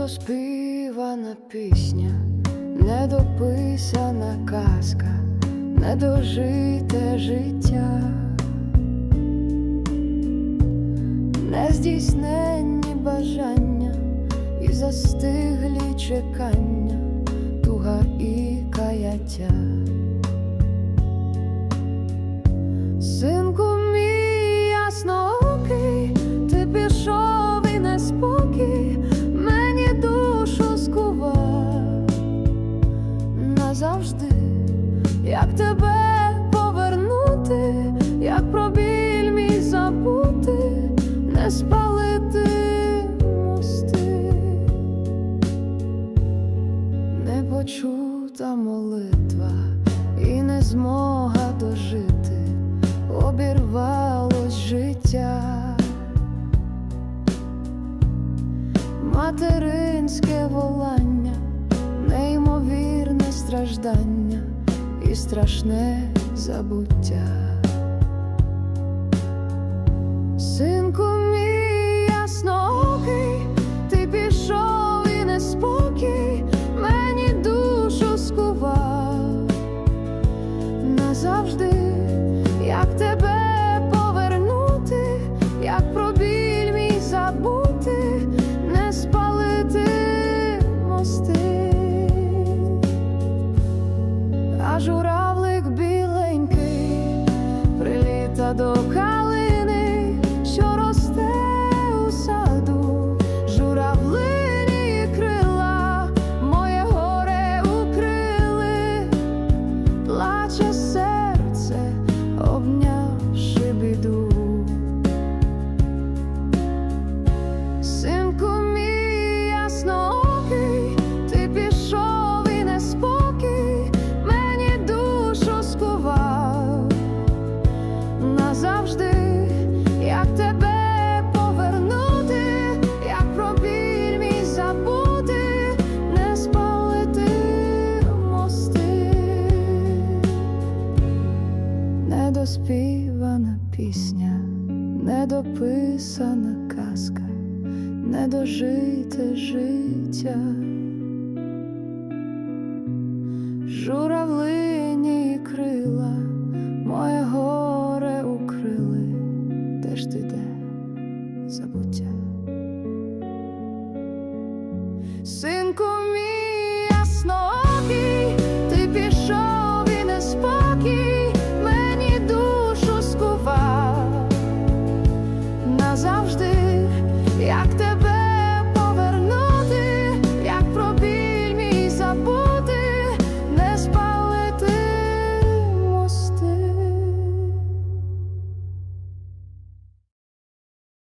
Недоспівана пісня, недописана казка, недожите життя, нездійсненні бажання і застиглі чекання, туга і каяття. Як тебе повернути, як про біль мій забути, не спалити мости, непочута молитва і не змога дожити. Обірвалось життя, материнське волання, неймовірне страждання і страшне забуття. Синку мій ясноокий, ти пішов і неспокій, мені душу скував назавжди, jurar. Недоспівана пісня, недописана казка, недожите життя. Журавлині крила, моє горе укрили, де ж ти де забуття. Синку мій